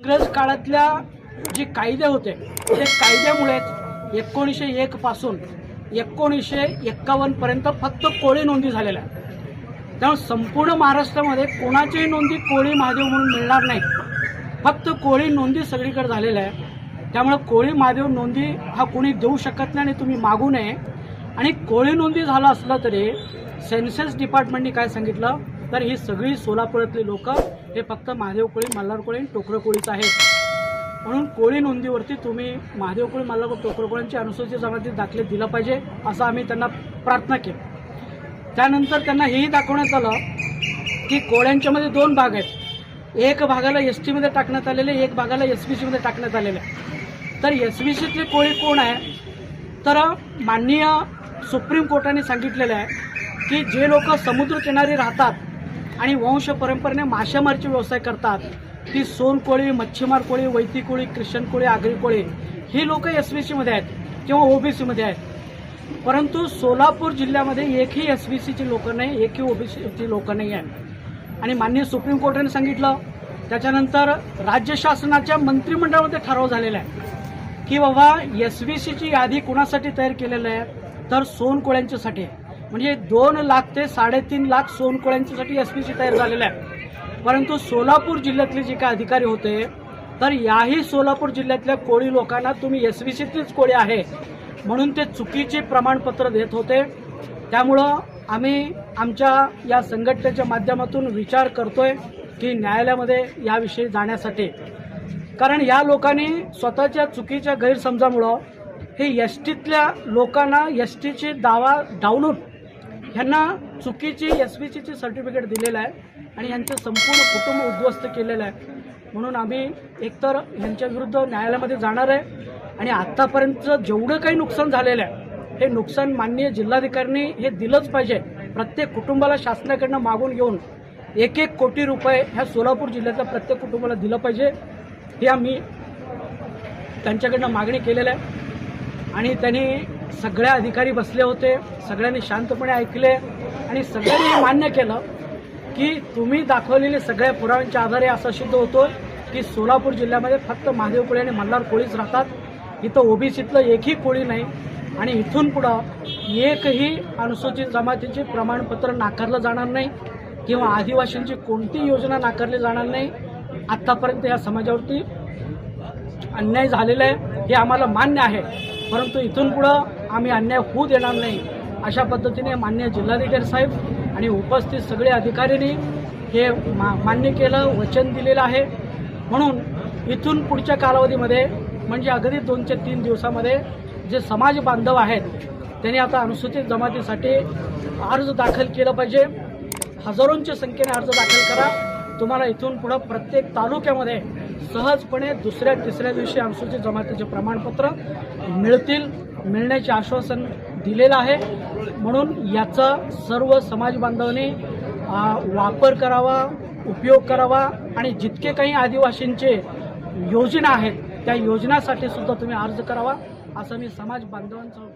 इंग्रज काळातल्या जे कायदे होते ते कायद्यामुळेच एकोणीसशे एक पासून एकोणीसशे एक्कावन्न पर्यंत फक्त कोळी नोंदी झालेल्या त्यामुळे संपूर्ण महाराष्ट्रामध्ये कोणाचीही नोंदी कोळी महादेव म्हणून मिळणार नाही. फक्त कोळी नोंदी सगळीकडे झालेल्या आहे त्यामुळे कोळी महादेव नोंदी हा कोणी देऊ शकत नाही आणि तुम्ही मागू नये. आणि कोळी नोंदी झालं असलं तरी सेन्सेस डिपार्टमेंटने काय सांगितलं? तर ही सगळी सोलापुरातली लोक हे फक्त महादेव कोळी मल्हार कोळी आणि टोकरं कोळीच आहेत. म्हणून कोळी नोंदीवरती तुम्ही महादेव कोळी मल्हार टोकरं कोळींची अनुसूचित जमातीत दाखले दिलं पाहिजे असं आम्ही त्यांना प्रार्थना केली. त्यानंतर त्यांना हेही दाखवण्यात आलं की कोळ्यांच्यामध्ये दोन भाग आहेत. एक भागाला एस टीमध्ये टाकण्यात आलेले एक भागाला एस बी सीमध्ये टाकण्यात आलेले. तर एस बी सीतले कोळी कोण आहे? तर माननीय सुप्रीम कोर्टाने सांगितलेलं आहे की जे लोक समुद्रकिनारी राहतात आणि वंश परंपरेने मासेमारीचे व्यवसाय करतात. ती सोनकोळी मच्छीमार कोळी वैती कोळी ख्रिश्चन कोळी आगरी कोळी ही लोक एस बी सीमध्ये आहेत किंवा ओबीसीमध्ये आहेत. परंतु सोलापूर जिल्ह्यामध्ये एकही एस बी सीची लोकं नाही एकही ओबीसीची लोकं नाही आहेत. आणि माननीय सुप्रीम कोर्टाने सांगितलं त्याच्यानंतर राज्य शासनाच्या मंत्रिमंडळामध्ये ठराव झालेला आहे की बाबा एस बी सीची यादी कुणासाठी तयार केलेलं आहे? तर सोनकोळ्यांच्यासाठी आहे. म्हणजे दोन लाख ते साडेतीन लाख सोनकोळ्यांच्यासाठी एस पी सी तयार झालेलं आहे. परंतु सोलापूर जिल्ह्यातले जे काय अधिकारी होते तर याही सोलापूर जिल्ह्यातल्या कोळी लोकांना तुम्ही एस बी सीतलीच कोळी आहे म्हणून ते चुकीचे प्रमाणपत्र देत होते. त्यामुळं आम्ही आमच्या या संघटनेच्या माध्यमातून विचार करतोय की न्यायालयामध्ये याविषयी जाण्यासाठी. कारण या लोकांनी स्वतःच्या चुकीच्या गैरसमजामुळं हे एस टीतल्या लोकांना एस टीचे दावा डावलून ह्यांना चुकीची एस बी सीची सर्टिफिकेट दिलेलं आहे आणि यांचं संपूर्ण कुटुंब उद्ध्वस्त केलेलं आहे. म्हणून आम्ही एकतर यांच्या विरुद्ध न्यायालयामध्ये जाणार आहे आणि आत्तापर्यंतचं जेवढं काही नुकसान झालेलं आहे हे नुकसान माननीय जिल्हाधिकाऱ्यांनी हे दिलंच पाहिजे. प्रत्येक कुटुंबाला शासनाकडनं मागून घेऊन एक एक कोटी रुपये ह्या सोलापूर जिल्ह्यातल्या प्रत्येक कुटुंबाला दिलं पाहिजे. हे आम्ही त्यांच्याकडनं मागणी केलेलं आहे. आणि त्यांनी सगळ्या अधिकारी बसले होते सगळ्यांनी शांतपणे ऐकले आणि सगळ्यांनी हे मान्य केलं की तुम्ही दाखवलेले सगळ्या पुराव्यांच्या आधारे असं सिद्ध होतो की सोलापूर जिल्ह्यामध्ये फक्त महादेव कोळी आणि मल्हार कोळीच राहतात. इथं ओबीसीतलं एकही कोळी नाही आणि इथून पुढं एकही अनुसूचित जमातीचे प्रमाणपत्र नाकारलं जाणार नाही किंवा आदिवासींची कोणतीही योजना नाकारली जाणार नाही. आत्तापर्यंत या समाजावरती अन्याय झालेला आहे हे आम्हाला मान्य आहे. परंतु इथून पुढं आम्ही अन्याय होऊ देणार नाही. अशा पद्धतीने मान्य जिल्हाधिकारी साहेब आणि उपस्थित सगळे अधिकाऱ्यांनी हे मा मान्य केलं वचन दिलेलं आहे. म्हणून इथून पुढच्या कालावधीमध्ये म्हणजे अगदी दोन ते तीन दिवसामध्ये जे समाज बांधव आहेत त्यांनी आता अनुसूचित जमातीसाठी अर्ज दाखल केलं पाहिजे. हजारोंच्या संख्येने अर्ज दाखल करा. तुम्हाला इथून पुढं प्रत्येक तालुक्यामध्ये सहजपणे दुसऱ्या तिसऱ्या दिवशी अनुसूचित जमातीचे प्रमाणपत्र मिळतील मिळण्याचे आश्वासन दिलेलं आहे. म्हणून याचा सर्व समाज बांधवांनी वापर करावा उपयोग करावा आणि जितके काही आदिवासींचे योजना आहेत त्या योजनासाठी सुद्धा तुम्ही अर्ज करावा असं मी समाज बांधवांचं